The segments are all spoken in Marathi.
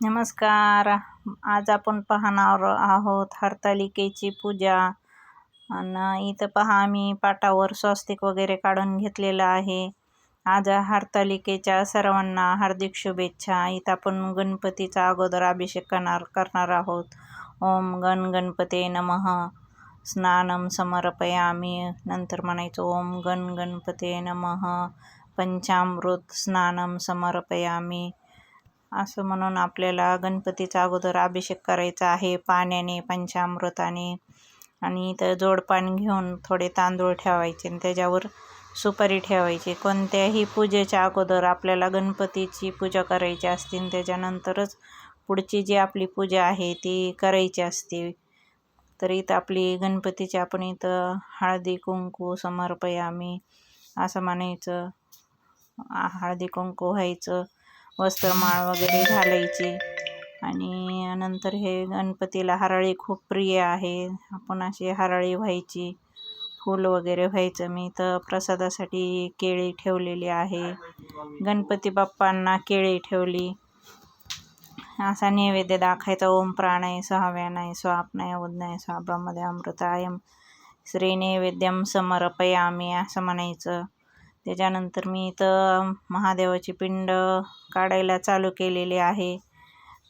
नमस्कार. आज आपण पाहणार आहोत हरतालिकेची पूजा. आणि इथं पहा आम्ही पाटावर स्वस्तिक वगैरे काढून घेतलेलं आहे. आज हरतालिकेच्या सर्वांना हार्दिक शुभेच्छा. इथं आपण गणपतीचा अगोदर अभिषेक करणार करणार आहोत. ओम गण गणपते नमः. स्नानम समर्पयामी. नंतर म्हणायचं ओम गण गणपते नमः. पंचामृत स्नानम समर्पयामी. असं म्हणून आपल्याला गणपतीचा अगोदर अभिषेक करायचा आहे पाण्याने पंचामृताने. आणि इथं जोडपान घेऊन थोडे तांदूळ ठेवायचे आणि त्याच्यावर सुपारी ठेवायची. कोणत्याही पूजेच्या अगोदर आपल्याला गणपतीची पूजा करायची असते आणि त्याच्यानंतरच पुढची जी आपली पूजा आहे ती करायची असते. तर इथं आपली गणपतीची आपण इथं हळदी कुंकू समर्पयामी असं म्हणायचं. हळदी कुंकू व्हायचं. वस्त्रमाळ वगैरे घालायचे. आणि नंतर हे गणपतीला हराळी खूप प्रिय आहे. आपण अशी हराळी व्हायची. फूल वगैरे व्हायचं. मी तर प्रसादासाठी केळी ठेवलेली आहे. गणपती बाप्पांना केळी ठेवली. असा नैवेद्य दाखायचा. ओम प्राणाय सहाव्यानाय स्वापनाय उदनाय स्वाब्रामध्ये अमृतायम श्री नैवेद्यम समर्पयामी असं म्हणायचं. त्याच्यानंतर मी इथं महादेवाची पिंड काढायला चालू केलेली आहे.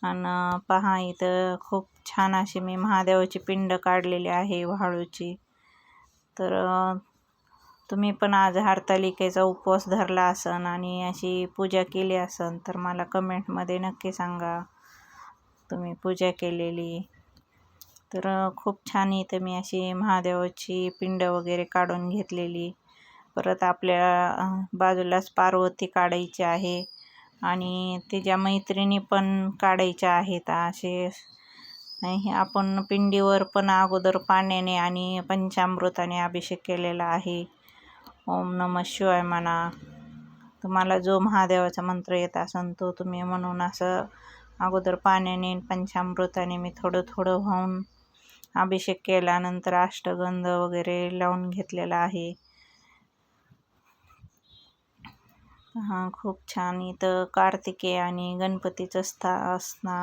आणि पहा इथं खूप छान अशी मी महादेवाची पिंड काढलेली आहे वाळूची. तर तुम्ही पण आज हरतालिकेचा उपवास धरला असन आणि अशी पूजा केली असन तर मला कमेंटमध्ये नक्की सांगा. तुम्ही पूजा केलेली. तर खूप छान इथं मी अशी महादेवाची पिंड वगैरे काढून घेतलेली. परत आपल्या बाजूलाच पार्वती काढायची आहे. आणि तिच्या मैत्रिणी पण काढायच्या आहेत असे. आपण पिंडीवर पण अगोदर पाण्याने आणि पंचामृताने अभिषेक केलेला आहे. ओम नम शिवाय म्हणा. तुम्हाला जो महादेवाचा मंत्र येत असेल तो तुम्ही म्हणून असं अगोदर पाण्याने पंचामृताने मी थोडं थोडं वाहून अभिषेक केल्यानंतर अष्टगंध वगैरे लावून घेतलेला आहे. हां खूप छान. इथं कार्तिकेय आणि गणपतीचं स्था स्ना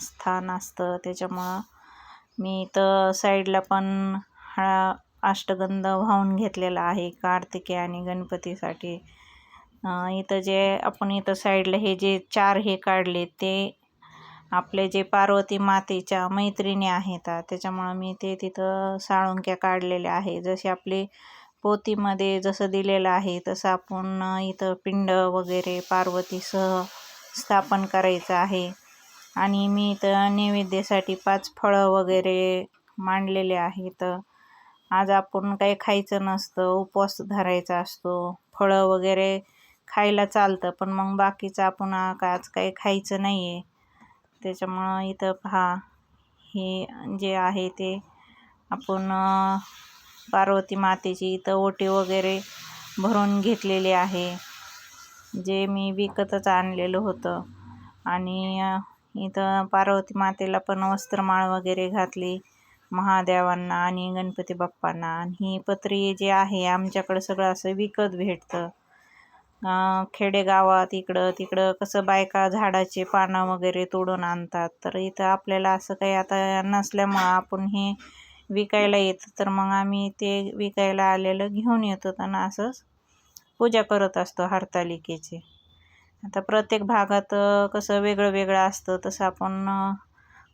स्थान असतं. त्याच्यामुळं मी इथं साईडला पण हा अष्टगंध वाहून घेतलेला आहे कार्तिके आणि गणपतीसाठी. इथं जे आपण इथं साईडला हे जे चार हे काढले ते आपले जे पार्वती मातेच्या मैत्रिणी आहेत त्याच्यामुळं मी ते तिथं साळुंक्या काढलेल्या आहे. जसे आपले पोतीमध्ये जसं दिलेलं आहे तसं आपण इथं पिंड वगैरे पार्वतीसह स्थापन करायचं आहे. आणि मी इथं नैवेद्यासाठी पाच फळं वगैरे मांडलेले आहेत. आज आपण काही खायचं नसतं उपवास धरायचा असतो. फळं वगैरे खायला चालतं पण मग बाकीचं आपण आज काही खायचं नाही आहे त्याच्यामुळं इथं पहा हे जे आहे ते आपण पार्वती मातेची इथं ओटी वगैरे भरून घेतलेली आहे जे मी विकतच आणलेलं होतं. आणि इथं पार्वती मातेला पण वस्त्रमाळ वगैरे घातली महादेवांना आणि गणपती बाप्पांना. आणि ही पत्री जे आहे आमच्याकडं सगळं असं विकत भेटतं. खेडेगावात इकडं तिकडं कसं बायका झाडाचे पानं वगैरे तोडून आणतात. तर इथं आपल्याला असं काही आता नसल्यामुळं आपण हे विकायला येतं. तर मग आम्ही ते विकायला आलेलं घेऊन येतो आणि असंच पूजा करत असतो हरतालिकेची. आता प्रत्येक भागात कसं वेगळं वेगळं असतं तसं आपण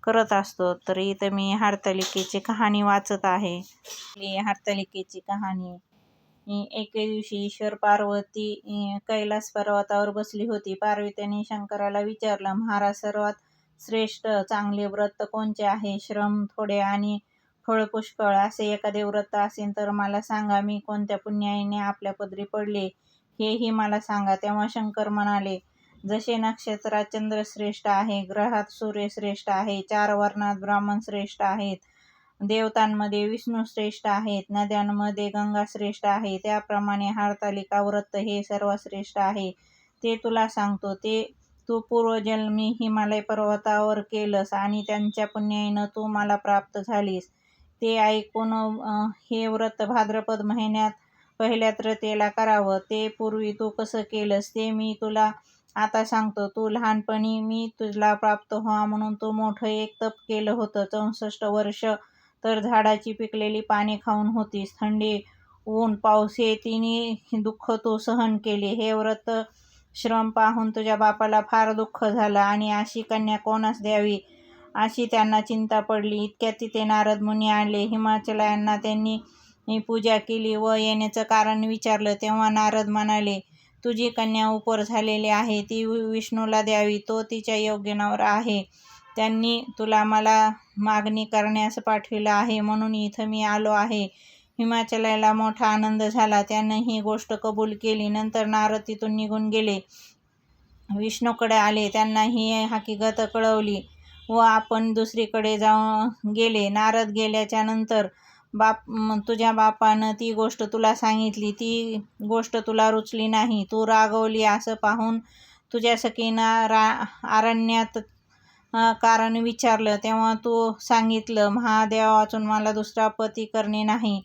करत असतो. तर इथं मी हरतालिकेची कहाणी वाचत आहे. हरतालिकेची कहाणी. एके दिवशी ईश्वर पार्वती कैलास पर्वतावर बसली होती. पार्वतीने शंकराला विचारलं महाराज सर्वात श्रेष्ठ चांगले व्रत कोणचे आहे? श्रम थोडे आणि फळ पुष्कळ असे एखादे व्रत असेल तर मला सांगा मी कोणत्या पुण्याईने आपल्या पदरी पडले हेही मला सांगा. तेव्हा शंकर म्हणाले जसे नक्षत्रात चंद्र श्रेष्ठ आहे ग्रहात सूर्य श्रेष्ठ आहे चार वर्णात ब्राह्मण श्रेष्ठ आहेत देवतांमध्ये विष्णू श्रेष्ठ आहेत नद्यांमध्ये गंगा श्रेष्ठ आहे त्याप्रमाणे हारतालिका व्रत हे सर्वश्रेष्ठ आहे. ते तुला सांगतो ते तू पूर्वजन्मी हिमालय पर्वतावर केलंस आणि त्यांच्या पुण्याईनं तू मला प्राप्त झालीस. ते ऐकून हे व्रत भाद्रपद महिन्यात पहिल्या त्रतेला करावं. ते पूर्वी तू कसं केलंस ते मी तुला आता सांगतो. तू लहानपणी मी तुला प्राप्त व्हा म्हणून तू मोठं एक तप केलं होतं. चौसष्ट वर्ष तर झाडाची पिकलेली पाने खाऊन होतीस. थंडी ऊन पाऊस हे तिन्ही दुःख तू सहन केले. हे व्रत श्रम पाहून तुझ्या बापाला फार दुःख झालं आणि अशी कन्या कोणास द्यावी? अशी त्यांना चिंता पडली. इतक्यात तिथे नारद मुनी आले. हिमाचलायांना त्यांनी पूजा केली व येण्याचं कारण विचारलं. तेव्हा नारद म्हणाले तुझी कन्या उपर झालेली आहे. ती विष्णूला द्यावी. तो तिच्या योग्य नावर आहे. त्यांनी तुला मला मागणी करण्यास पाठविलं आहे. म्हणून इथं मी आलो आहे. हिमाचलाला मोठा आनंद झाला. त्यानं ही गोष्ट कबूल केली. नंतर नारद तिथून निघून गेले. विष्णूकडे आले. त्यांना ही हकीकत कळवली. व आपण दुसरीकडे जाऊन गेले. नारद गेल्याच्यानंतर बाप तुझ्या बापानं ती गोष्ट तुला सांगितली. ती गोष्ट तुला रुचली नाही. तू रागवली असं पाहून तुझ्या सखीनं रा अरण्यात कारण विचारलं. तेव्हा तू सांगितलं महादेवा वाचून मला दुसरा पती करणे नाही.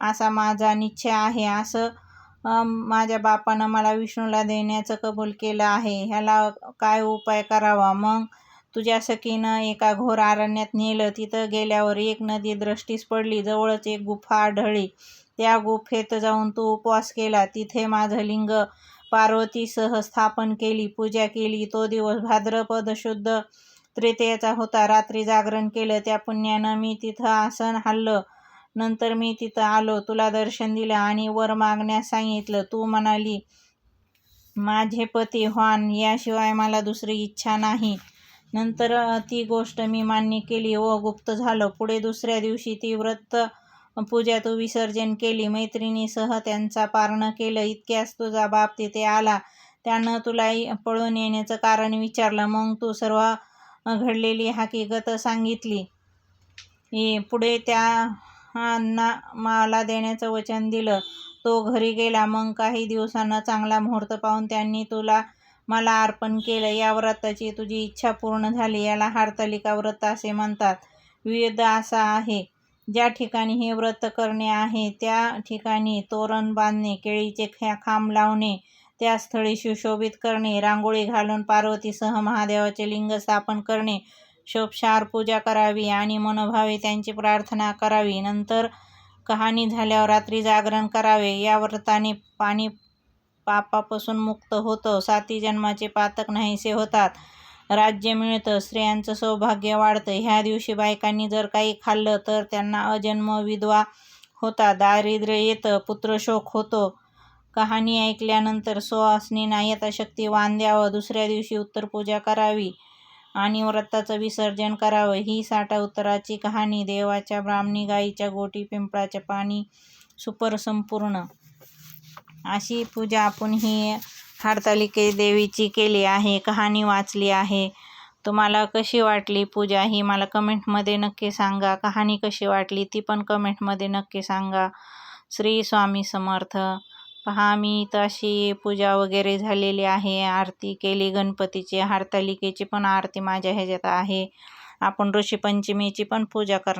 असा माझा निश्चय आहे. असं माझ्या बापानं मला विष्णूला देण्याचं कबूल केलं आहे. ह्याला काय उपाय करावा? मग तुझ्या सखीनं एका घोर अरण्यात नेलं. तिथं गेल्यावर एक नदी दृष्टीस पडली. जवळच एक गुफा आढळली. त्या गुफेत जाऊन तू उपवास केला. तिथे माझं लिंग पार्वतीसह स्थापन केली. पूजा केली. तो दिवस भाद्रपद शुद्ध तृतीयेचा होता. रात्री जागरण केलं. त्या पुण्यानं मी तिथं आसन हल्लं नंतर मी तिथं आलो. तुला दर्शन दिलं आणि वर मागण्यास सांगितलं. तू म्हणाली माझे पती व्हान याशिवाय मला दुसरी इच्छा नाही. नंतर ती गोष्ट मी मान्य केली. व गुप्त झालं. पुढे दुसऱ्या दिवशी ती व्रत पूजा तू विसर्जन केली. मैत्रिणीसह त्यांचा पारणं केलं. इतक्यास तुझा बाप तिथे आला. त्यानं तुला पळून येण्याचं कारण विचारलं. मग तू सर्व घडलेली हकीकत सांगितली. पुढे त्या ना मला देण्याचं वचन दिलं. तो घरी गेला. मग काही दिवसांना चांगला मुहूर्त पाहून त्यांनी तुला मला अर्पण केलं. या व्रताची तुझी इच्छा पूर्ण झाली याला हारतालिका व्रत असे म्हणतात. विविध असा आहे. ज्या ठिकाणी हे व्रत करणे आहे त्या ठिकाणी तोरण बांधणे केळीचे ख्या खांब लावणे त्या स्थळी सुशोभित करणे रांगोळी घालून पार्वतीसह महादेवाचे लिंग स्थापन करणे शोपशार पूजा करावी आणि मनोभावे त्यांची प्रार्थना करावी. नंतर कहाणी झाल्यावर रात्री जागरण करावे. या व्रताने पाणी पापापासून मुक्त होतं. साती जन्माचे पातक नाहीसे होतात. राज्य मिळतं स्त्रियांचं सौभाग्य वाढतं. ह्या दिवशी बायकांनी जर काही खाल्लं तर त्यांना अजन्म विधवा होता. दारिद्र्य येतं पुत्रशोक होतो. कहाणी ऐकल्यानंतर सुवासनीना यथाशक्ती वाण द्यावं दुसऱ्या दिवशी उत्तरपूजा करावी आणि व्रताचं विसर्जन करावं. ही साठा उत्तराची कहाणी देवाच्या ब्राह्मणी गाईच्या गोटी पिंपळाच्या पाणी सुपर संपूर्ण अशी पूजा आपण ही हरतालिके देवीची केली आहे कहाणी वाचली आहे. तुम्हाला कशी वाटली पूजा ही मला कमेंटमध्ये नक्की सांगा. कहाणी कशी वाटली ती पण कमेंटमध्ये नक्की सांगा. श्री स्वामी समर्थ. पहा मी तर अशी पूजा वगैरे झालेली आहे. आरती केली गणपतीची हरतालिकेची पण आरती माझ्या ह्याच्यात आहे. आपण ऋषीपंचमीची पण पूजा कर